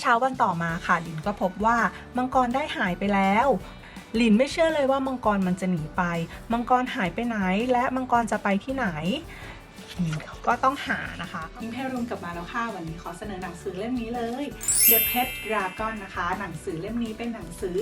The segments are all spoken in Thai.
เช้าวันต่อมาค่ะลินก็พบว่ามังกรได้หายไปแล้วลินไม่เชื่อเลยว่ามังกรมันจะหนีไป มังกรหายไปไหน และมังกรจะไปที่ไหนลิน ก็ต้องหานะคะยิมให้รุมกลับมาแล้วค่ะ วันนี้ขอเสนอหนังสือเล่มนี้เลย The Pet Dragon นะคะ หนังสือเล่มนี้เป็นหนังสือ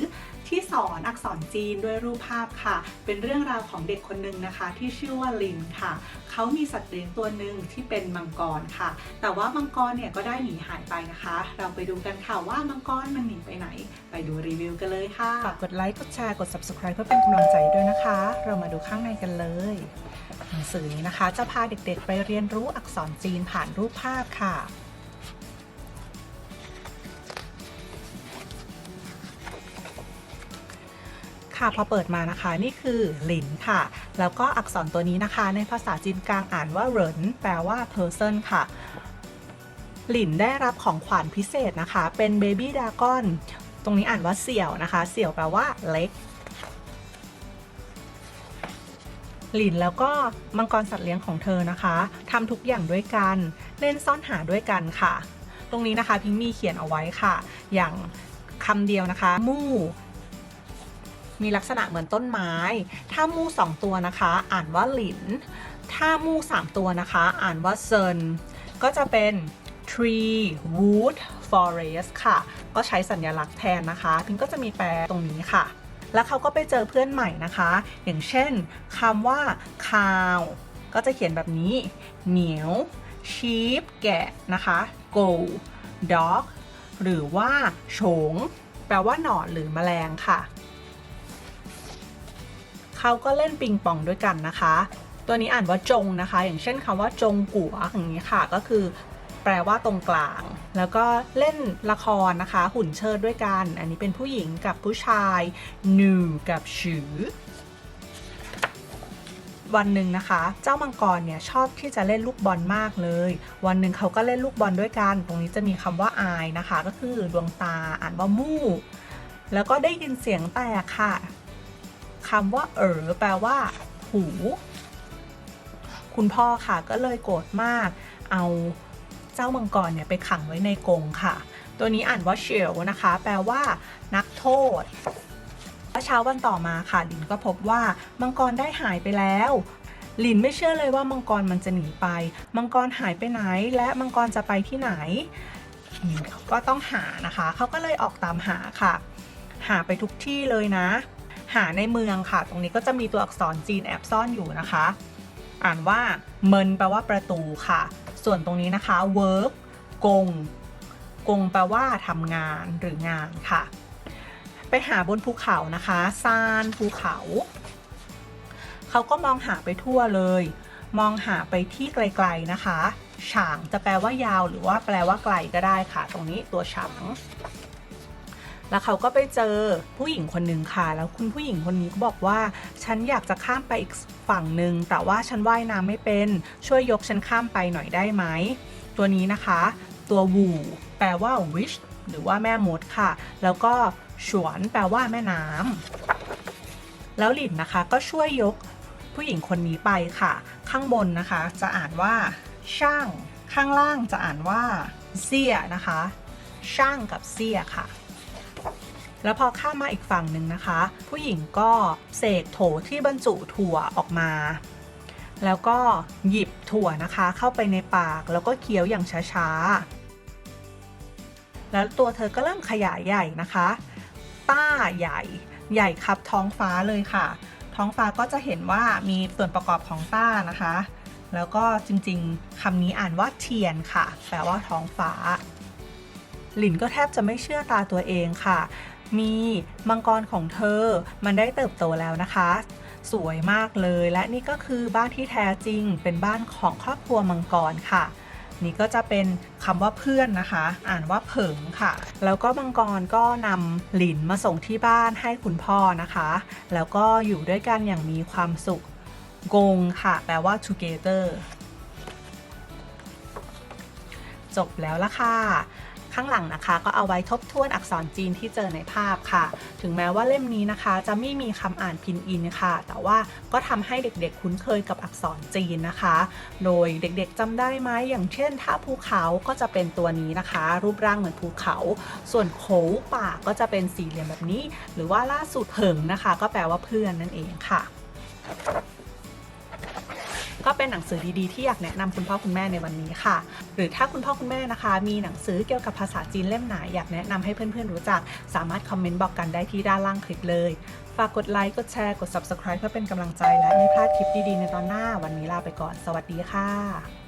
ที่สอนอักษรจีนด้วยรูปภาพค่ะ เป็นเรื่องราวของเด็กคนหนึ่งนะคะ ที่ชื่อว่าลินค่ะ เขามีสัตว์เลี้ยงตัวหนึ่งที่เป็นมังกรค่ะ แต่ว่ามังกรเนี่ยก็ได้หนีหายไปนะคะ เราไปดูกันค่ะว่ามังกรมันหนีไปไหน ไปดูรีวิวกันเลยค่ะ ฝากกดไลค์ กดแชร์ กด subscribe เพื่อเป็นกำลังใจด้วยนะคะ เรามาดูข้างในกันเลย หนังสือนี้นะคะ จะพาเด็กๆ ไปเรียนรู้อักษรจีนผ่านรูปภาพค่ะ ค่ะพอเปิดมานะคะนี่คือหลินค่ะ แล้วก็อักษรตัวนี้นะคะ ในภาษาจีนกลางอ่านว่าเหรินแปลว่า person ค่ะหลินได้รับของขวัญพิเศษนะคะ เป็นเบบี้ดากอน ตรงนี้อ่านว่าเสี่ยวนะคะ เสี่ยวแปลว่าเล็ก หลินแล้วก็มังกรสัตว์เลี้ยงของเธอนะคะทำทุกอย่างด้วยกัน เล่นซ่อนหาด้วยกันค่ะ ตรงนี้นะคะพิงมีเขียนเอาไว้ค่ะ อย่างคำเดียวนะคะ มู่มีลักษณะเหมือนต้นไม้ ถ้ามู่สองตัวนะคะ อ่านว่าหลิน ถ้ามู่สามตัวนะคะ อ่านว่าเซิน ก็จะเป็น tree wood forest ค่ะ ก็ใช้สัญลักษณ์แทนนะคะ พิงก็จะมีแปลตรงนี้ค่ะ แล้วเขาก็ไปเจอเพื่อนใหม่นะคะ อย่างเช่นคำว่า cow ก็จะเขียนแบบนี้ เหมียว sheep แกะนะคะ goat dog หรือว่าโฉง แปลว่าหนอนหรือแมลงค่ะ เขาก็เล่นปิงปองด้วยกันนะคะ ตัวนี้อ่านว่าจงนะคะ อย่างเช่นคำว่าจงกัวอย่างนี้ค่ะ ก็คือ แปลว่าตรงกลาง แล้วก็เล่นละครนะคะ หุ่นเชิดด้วยกัน อันนี้เป็นผู้หญิงกับผู้ชายหนูกับฉือวันหนึ่งนะคะ เจ้ามังกรเนี่ยชอบที่จะเล่นลูกบอลมากเลย วันหนึ่งเขาก็เล่นลูกบอลด้วยกัน ตรงนี้จะมีคำว่าอายนะคะ ก็คือดวงตาอ่านว่ามู่แล้วก็ได้ยินเสียงแตกค่ะคำว่า เอ๋อแปลว่า หู คุณพ่อค่ะก็เลยโกรธมาก เอา จ้ามังกรเนี่ยไปขังไว้ในกรงค่ะ ตัวนี้อ่านว่าเชลนะคะ แปลว่า นักโทษเช้าวันต่อมาค่ะลินก็พบว่ามังกรได้หายไปแล้วลินไม่เชื่อเลยว่ามังกรมันจะหนีไป มังกรหายไปไหน และมังกรจะไปที่ไหนลินก็ต้องหานะคะ เขาก็เลยออกตามหาค่ะ หาไปทุกที่เลยนะ หาในเมืองค่ะ ตรงนี้ก็จะมีตัวอักษรจีนแอบซ่อนอยู่นะคะ อ่านว่าเมินแปลว่าประตูค่ะ ส่วนตรงนี้นะคะ work กง กงแปลว่าทำงานหรืองานค่ะ ไปหาบนภูเขานะคะซานภูเขา เขาก็มองหาไปทั่วเลย มองหาไปที่ไกลๆนะคะ ฉางจะแปลว่ายาวหรือว่าแปลว่าไกลก็ได้ค่ะ ตรงนี้ตัวฉาง แล้วเขาก็ไปเจอผู้หญิงคนหนึ่งค่ะ แล้วคุณผู้หญิงคนนี้ก็บอกว่า ฉันอยากจะข้ามไปอีกฝั่งหนึ่ง แต่ว่าฉันว่ายน้ำไม่เป็น ช่วยยกฉันข้ามไปหน่อยได้ไหม ตัวนี้นะคะ ตัววูแปลว่า wish หรือว่าแม่มดค่ะ แล้วก็ฉวนแปลว่าแม่น้ำ แล้วหลินนะคะก็ช่วยยกผู้หญิงคนนี้ไปค่ะ ข้างบนนะคะ จะอ่านว่า ช่าง ข้างล่างจะอ่านว่าเสียนะคะ ช่างกับเสียค่ะ แล้วพอข้ามมาอีกฝั่งหนึ่งนะคะ ผู้หญิงก็เสกโถที่บรรจุถั่วออกมา แล้วก็หยิบถั่วนะคะ เข้าไปในปากแล้วก็เคี้ยวอย่างช้าๆ แล้วตัวเธอก็เริ่มขยายใหญ่นะคะ ต้าใหญ่ใหญ่ครับท้องฟ้าเลยค่ะ ท้องฟ้าก็จะเห็นว่ามีส่วนประกอบของต้านะคะ แล้วก็จริงๆคำนี้อ่านว่าเทียนค่ะ แปลว่าท้องฟ้าหลินก็แทบจะไม่เชื่อตาตัวเองค่ะ มีมังกรของเธอ มันได้เติบโตแล้วนะคะ สวยมากเลยและนี่ก็คือบ้านที่แท้จริง เป็นบ้านของครอบครัวมังกรค่ะนี่ก็จะเป็นคำว่าเพื่อนนะคะ อ่านว่าเผิงค่ะ แล้วก็มังกรก็นำหลินมาส่งที่บ้านให้คุณพ่อนะคะ แล้วก็อยู่ด้วยกันอย่างมีความสุขกงค่ะ แปลว่า together จบแล้วละค่ะ ข้างหลังนะคะก็เอาไว้ทบทวนอักษรจีนที่เจอในภาพค่ะ ถึงแม้ว่าเล่มนี้นะคะ จะไม่มีคำอ่านพินอินค่ะ แต่ว่าก็ทำให้เด็กๆ คุ้นเคยกับอักษรจีนนะคะ โดยเด็กๆจำได้ไหมอย่างเช่น ถ้าภูเขาก็จะเป็นตัวนี้นะคะ รูปร่างเหมือนภูเขา ส่วนโขวป่าก็จะเป็นสี่เหลี่ยมแบบนี้ หรือว่าล่าสุดเหิงนะคะ ก็แปลว่าเพื่อนนั่นเองค่ะ ก็เป็นหนังสือดีๆที่อยากแนะนำคุณพ่อคุณแม่ในวันนี้ค่ะ หรือถ้าคุณพ่อคุณแม่นะคะ มีหนังสือเกี่ยวกับภาษาจีนเล่มไหนอยากแนะนำให้เพื่อนๆรู้จัก สามารถคอมเมนต์บอกกันได้ที่ด้านล่างคลิปเลย ฝากกดไลค์ กดแชร์ กด subscribe เพื่อเป็นกำลังใจและไม่พลาดคลิปดีๆในตอนหน้า วันนี้ลาไปก่อน สวัสดีค่ะ